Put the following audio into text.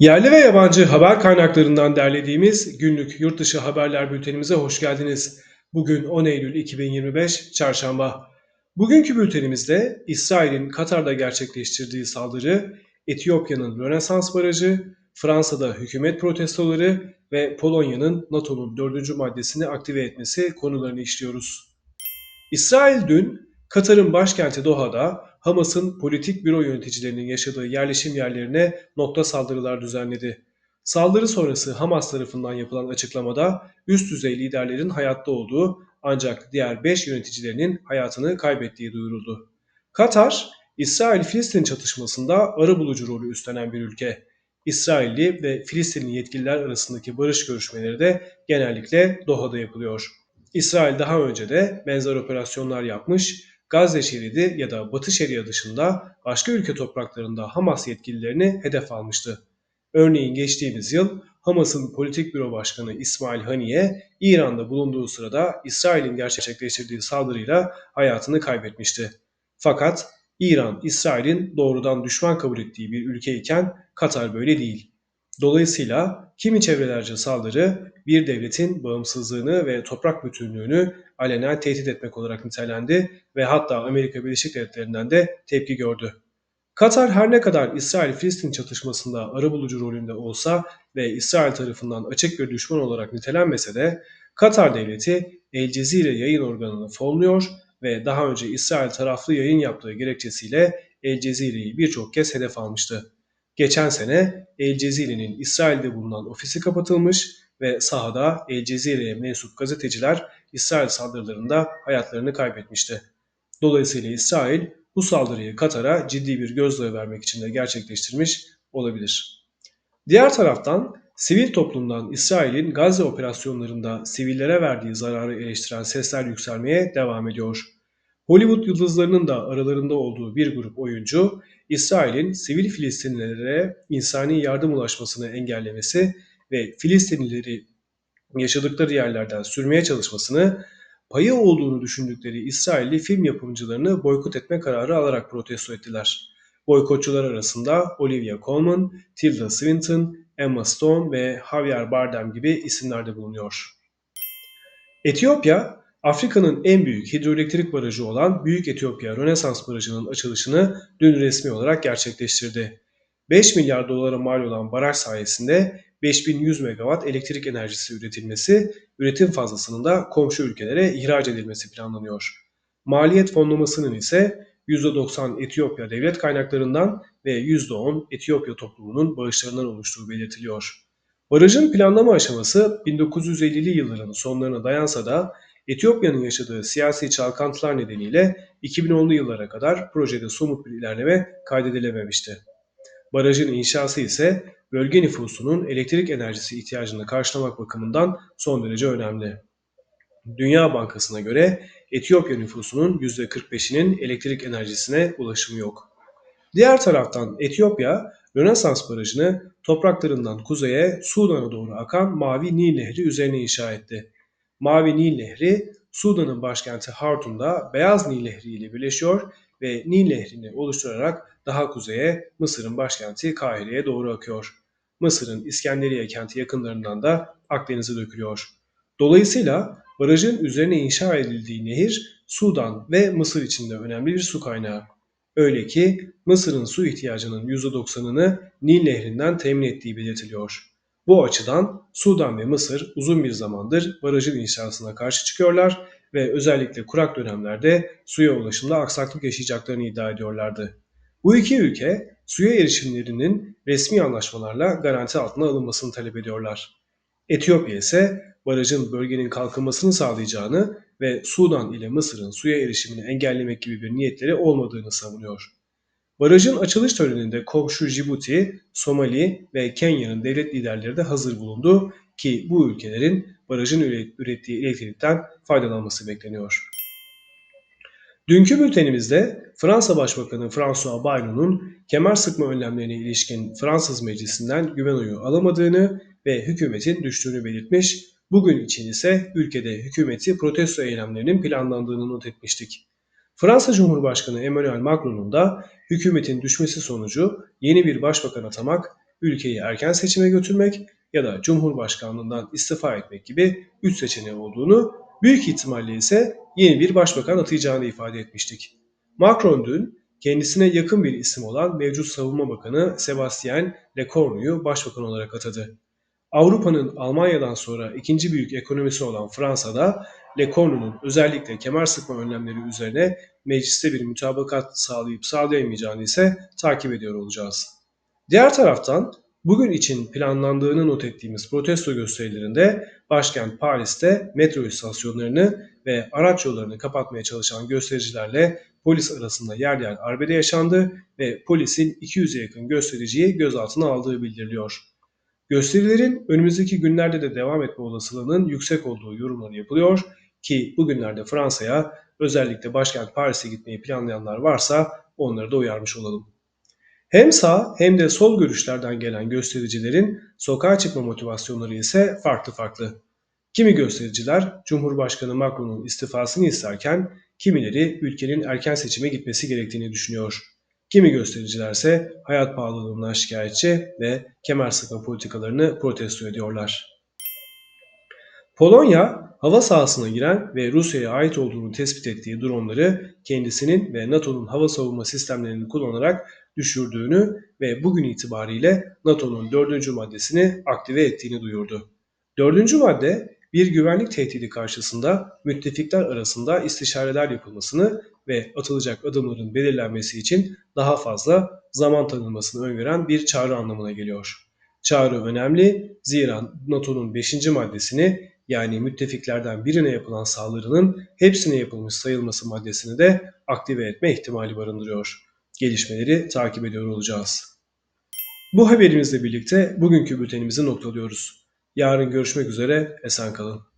Yerli ve yabancı haber kaynaklarından derlediğimiz günlük yurtdışı haberler bültenimize hoş geldiniz. Bugün 10 Eylül 2025 Çarşamba. Bugünkü bültenimizde İsrail'in Katar'da gerçekleştirdiği saldırı, Etiyopya'nın Rönesans Barajı, Fransa'da hükümet protestoları ve Polonya'nın NATO'nun dördüncü maddesini aktive etmesi konularını işliyoruz. İsrail dün Katar'ın başkenti Doha'da Hamas'ın politik büro yöneticilerinin yaşadığı yerleşim yerlerine nokta saldırılar düzenledi. Saldırı sonrası Hamas tarafından yapılan açıklamada üst düzey liderlerin hayatta olduğu ancak diğer 5 yöneticilerinin hayatını kaybettiği duyuruldu. Katar, İsrail-Filistin çatışmasında arabulucu rolü üstlenen bir ülke. İsrailli ve Filistinli yetkililer arasındaki barış görüşmeleri de genellikle Doha'da yapılıyor. İsrail daha önce de benzer operasyonlar yapmış, Gazze şeridi ya da Batı Şeria dışında başka ülke topraklarında Hamas yetkililerini hedef almıştı. Örneğin geçtiğimiz yıl Hamas'ın politik büro başkanı İsmail Haniye İran'da bulunduğu sırada İsrail'in gerçekleştirdiği saldırıyla hayatını kaybetmişti. Fakat İran, İsrail'in doğrudan düşman kabul ettiği bir ülkeyken Katar böyle değil. Dolayısıyla kimi çevrelerce saldırı bir devletin bağımsızlığını ve toprak bütünlüğünü alenen tehdit etmek olarak nitelendi ve hatta Amerika Birleşik Devletleri'nden de tepki gördü. Katar her ne kadar İsrail-Filistin çatışmasında arabulucu rolünde olsa ve İsrail tarafından açık bir düşman olarak nitelenmese de Katar devleti El Cezire yayın organını fonluyor ve daha önce İsrail taraflı yayın yaptığı gerekçesiyle El Cezire'yi birçok kez hedef almıştı. Geçen sene El Cezire'nin İsrail'de bulunan ofisi kapatılmış ve sahada El Cezire'ye mensup gazeteciler İsrail saldırılarında hayatlarını kaybetmişti. Dolayısıyla İsrail bu saldırıyı Katar'a ciddi bir gözdağı vermek için de gerçekleştirmiş olabilir. Diğer taraftan sivil toplumdan İsrail'in Gazze operasyonlarında sivillere verdiği zararı eleştiren sesler yükselmeye devam ediyor. Hollywood yıldızlarının da aralarında olduğu bir grup oyuncu, İsrail'in sivil Filistinlilere insani yardım ulaşmasını engellemesi ve Filistinlileri yaşadıkları yerlerden sürmeye çalışmasını payı olduğunu düşündükleri İsrailli film yapımcılarını boykot etme kararı alarak protesto ettiler. Boykotçular arasında Olivia Colman, Tilda Swinton, Emma Stone ve Javier Bardem gibi isimler de bulunuyor. Etiyopya, Afrika'nın en büyük hidroelektrik barajı olan Büyük Etiyopya Rönesans Barajı'nın açılışını dün resmi olarak gerçekleştirdi. 5 milyar dolara mal olan baraj sayesinde 5100 megawatt elektrik enerjisi üretilmesi, üretim fazlasının da komşu ülkelere ihraç edilmesi planlanıyor. Maliyet fonlamasının ise %90 Etiyopya devlet kaynaklarından ve %10 Etiyopya toplumunun bağışlarından oluştuğu belirtiliyor. Barajın planlama aşaması 1950'li yılların sonlarına dayansa da Etiyopya'nın yaşadığı siyasi çalkantılar nedeniyle 2010'lu yıllara kadar projede somut bir ilerleme kaydedilememişti. Barajın inşası ise bölge nüfusunun elektrik enerjisi ihtiyacını karşılamak bakımından son derece önemli. Dünya Bankası'na göre Etiyopya nüfusunun %45'inin elektrik enerjisine ulaşımı yok. Diğer taraftan Etiyopya, Rönesans Barajı'nı topraklarından kuzeye Sudan'a doğru akan Mavi Nil Nehri üzerine inşa etti. Mavi Nil Nehri, Sudan'ın başkenti Hartum'da Beyaz Nil Nehri ile birleşiyor ve Nil Nehri'ni oluşturarak daha kuzeye Mısır'ın başkenti Kahire'ye doğru akıyor. Mısır'ın İskenderiye kenti yakınlarından da Akdeniz'e dökülüyor. Dolayısıyla barajın üzerine inşa edildiği nehir Sudan ve Mısır için de önemli bir su kaynağı. Öyle ki Mısır'ın su ihtiyacının %90'ını Nil Nehri'nden temin ettiği belirtiliyor. Bu açıdan Sudan ve Mısır uzun bir zamandır barajın inşasına karşı çıkıyorlar ve özellikle kurak dönemlerde suya ulaşımda aksaklık yaşayacaklarını iddia ediyorlardı. Bu iki ülke suya erişimlerinin resmi anlaşmalarla garanti altına alınmasını talep ediyorlar. Etiyopya ise barajın bölgenin kalkınmasını sağlayacağını ve Sudan ile Mısır'ın suya erişimini engellemek gibi bir niyetleri olmadığını savunuyor. Barajın açılış töreninde komşu Cibuti, Somali ve Kenya'nın devlet liderleri de hazır bulundu ki bu ülkelerin barajın ürettiği elektrikten faydalanması bekleniyor. Dünkü bültenimizde Fransa Başbakanı François Bayroun'un kemer sıkma önlemlerine ilişkin Fransız Meclisi'nden güven oyu alamadığını ve hükümetin düştüğünü belirtmiş, bugün için ise ülkede hükümeti protesto eylemlerinin planlandığını not etmiştik. Fransa Cumhurbaşkanı Emmanuel Macron'un da hükümetin düşmesi sonucu yeni bir başbakan atamak ülkeyi erken seçime götürmek ya da Cumhurbaşkanlığından istifa etmek gibi üç seçeneği olduğunu, büyük ihtimalle ise yeni bir başbakan atayacağını ifade etmiştik. Macron dün kendisine yakın bir isim olan mevcut Savunma Bakanı Sebastien Lecornu'yu başbakan olarak atadı. Avrupa'nın Almanya'dan sonra ikinci büyük ekonomisi olan Fransa'da Lecornu'nun özellikle kemer sıkma önlemleri üzerine mecliste bir mütabakat sağlayıp sağlayamayacağını ise takip ediyor olacağız. Diğer taraftan bugün için planlandığını not ettiğimiz protesto gösterilerinde başkent Paris'te metro istasyonlarını ve araç yollarını kapatmaya çalışan göstericilerle polis arasında yer yer arbede yaşandı ve polisin 200'e yakın göstericiyi gözaltına aldığı bildiriliyor. Gösterilerin önümüzdeki günlerde de devam etme olasılığının yüksek olduğu yorumları yapılıyor ki bugünlerde Fransa'ya özellikle başkent Paris'e gitmeyi planlayanlar varsa onları da uyarmış olalım. Hem sağ hem de sol görüşlerden gelen göstericilerin sokağa çıkma motivasyonları ise farklı farklı. Kimi göstericiler Cumhurbaşkanı Macron'un istifasını isterken kimileri ülkenin erken seçime gitmesi gerektiğini düşünüyor. Kimi göstericilerse hayat pahalılığından şikayetçi ve kemer sıkma politikalarını protesto ediyorlar. Polonya, hava sahasına giren ve Rusya'ya ait olduğunu tespit ettiği dronları kendisinin ve NATO'nun hava savunma sistemlerini kullanarak düşürdüğünü ve bugün itibariyle NATO'nun dördüncü maddesini aktive ettiğini duyurdu. Dördüncü madde bir güvenlik tehdidi karşısında müttefikler arasında istişareler yapılmasını ve atılacak adımların belirlenmesi için daha fazla zaman tanınmasını öngören bir çağrı anlamına geliyor. Çağrı önemli zira NATO'nun 5. maddesini yani müttefiklerden birine yapılan saldırının hepsine yapılmış sayılması maddesini de aktive etme ihtimali barındırıyor. Gelişmeleri takip ediyor olacağız. Bu haberimizle birlikte bugünkü bültenimizi noktalıyoruz. Yarın görüşmek üzere, esen kalın.